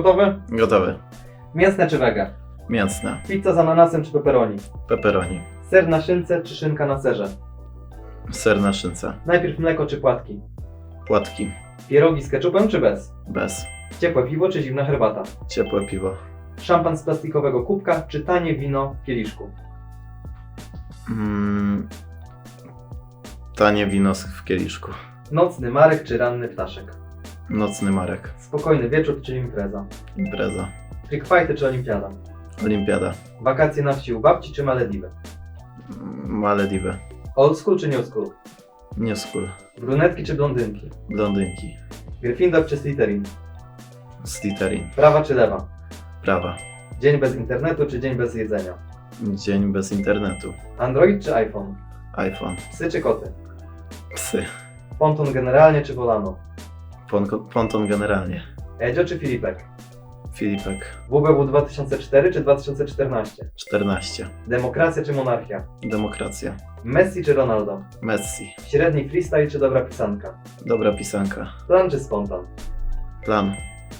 Gotowy? Gotowy. Mięsne czy wege? Mięsne. Pizza z ananasem czy pepperoni? Pepperoni. Ser na szynce czy szynka na serze? Ser na szynce. Najpierw mleko czy płatki? Płatki. Pierogi z ketchupem czy bez? Bez. Ciepłe piwo czy zimna herbata? Ciepłe piwo. Szampan z plastikowego kubka czy tanie wino w kieliszku? Mm. Tanie wino z- w kieliszku. Nocny marek czy ranny ptaszek? Nocny Marek. Spokojny wieczór czy impreza? Impreza. Freakfighty czy olimpiada? Olimpiada. Wakacje na wsi u babci czy Malediwy? Malediwy. Old school czy new school? Nie skór. Brunetki czy blondynki? Blondynki. Gryffindor czy Slytherin? Slytherin. Prawa czy lewa? Prawa. Dzień bez internetu czy dzień bez jedzenia? Dzień bez internetu. Android czy iPhone? iPhone. Psy czy koty? Psy. Ponton generalnie czy Volano? Pon- Ponton generalnie. Edzio czy Filipek? Filipek. WBW 2004 czy 2014? 14. Demokracja czy monarchia? Demokracja. Messi czy Ronaldo? Messi. Średni freestyle czy dobra pisanka? Dobra pisanka. Plan czy spontan? Plan.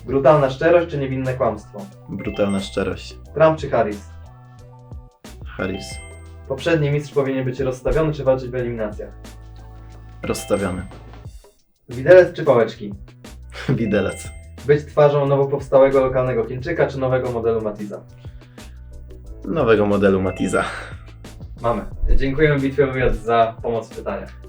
Brutalna szczerość czy niewinne kłamstwo? Brutalna szczerość. Trump czy Harris? Harris. Poprzedni mistrz powinien być rozstawiony czy walczyć w eliminacjach? Rozstawiony. Widelec czy pałeczki? Widelec. Być twarzą nowo powstałego lokalnego Chińczyka czy nowego modelu Matiza? Nowego modelu Matiza. Mamy. Dziękujemy Bitwie Wywiad za pomoc w pytaniach.